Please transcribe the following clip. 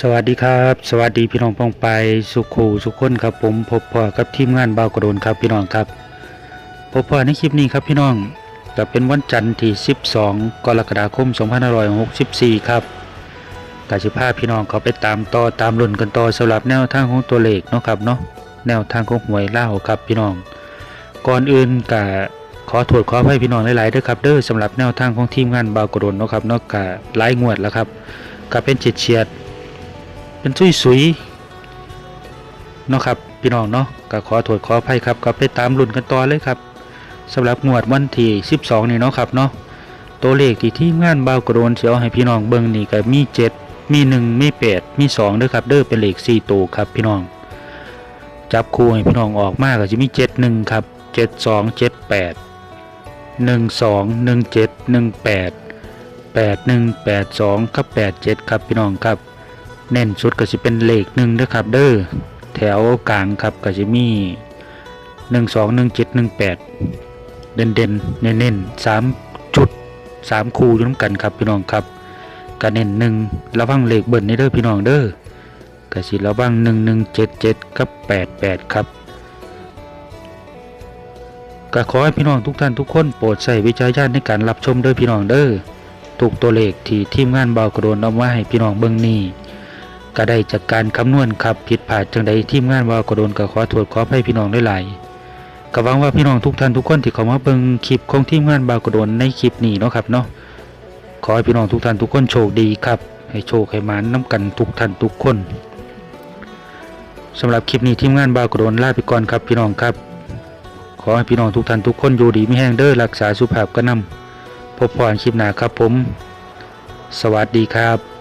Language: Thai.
สวัสดีครับ สวัสดีพี่น้องปองไปสุขูสุขคนครับผมพบพ่อกับทีมงานบ่าวกระโดนครับพี่น้องครับพบพ่อในคลิปนี้ครับพี่น้องจะเป็นวันจันทร์ที่ 12 กรกฎาคม 2564 ครับกาสิพาพี่น้องเขาไปตามต่อตามรุ่นกันต่อสำหรับแนวทางของตัวเลขเนาะครับเนาะแนวทางของหวยเล่าครับพี่น้อง ก่อนอื่นกะขอโทษขออภัยพี่น้องหลายๆด้วยครับเด้อสำหรับแนวทางของทีมงานบ่าวกระโดนเนาะครับเนาะกะหลายงวดแล้วครับก็เป็นเฉียดๆ เป็นซุยสุยๆเนาะครับพี่น้องเนาะก็ขอโทษขออภัยครับก็ไปตามรุ่นกันต่อเลยครับสำหรับงวดวันที่12 นี่เนาะครับเนาะตัวเลขที่ทีมงานบ่าวกระโดนเสียวให้พี่น้องเบิ่งนี่ก็มี 7 มี 1 มี 8 มี2เด้อครับเด้อเป็นเลข4ตัวครับพี่น้อง จับคู่ให้พี่น้องออกมาก็จะมี 7 1 ครับ 7 2 7 8 1 2 1 7 1 8 8 1 8 2กับ 8 7 ครับพี่น้องครับ เน้นสุดก็จะเป็นเลขหนึ่งนะครับเด้อแถวกลางครับก็จะมีหนึ่งสองหนึ่งเจ็ดหนึ่งแปดเด่นเด่นๆเน้นเน้นๆสามจุดสามคูอยู่น้ำกันครับพี่น้องครับก็เน้นหนึ่งระวังเลขเบิ้ลนี่เด้อพี่น้องเด้อก็สิระวังหนึ่งหนึ่งเจ็ดเจ็ดกับแปดแปดครับก็ขอให้พี่น้องทุกท่านทุกคนโปรดใส่วิจารณญาณในการรับชมเด้อพี่น้องเด้อถูกตัวเลขที่ทีมงานเบากระโดนเอามาให้พี่น้องเบิ่งนี่ ก็ได้จากการคำนวณครับผิดพลาดจังใดทีมงานว่ากระโดนก็ขอโทษขอให้พี่น้องได้หลายก็หวังว่าพี่น้องทุกท่านทุกคนที่เข้ามาเบิ่งคลิปของทีมงานบาวกระโดนในคลิปนี้เนาะครับเนาะขอให้พี่น้องทุกท่านทุกคนโชคดีครับ ให้โชคให้หมานน้กันทุกท่านทุกคนสำหรับคลิปนี้ทีมงานบาวกระโดนลาไปก่อนครับพี่น้องครับ ขอให้พี่น้องทุกท่านทุกคนอยู่ดีไม่แห้งเด้อรักษาสุขภาพก็นำพบพรคลิปหน้าครับผม สวัสดีครับ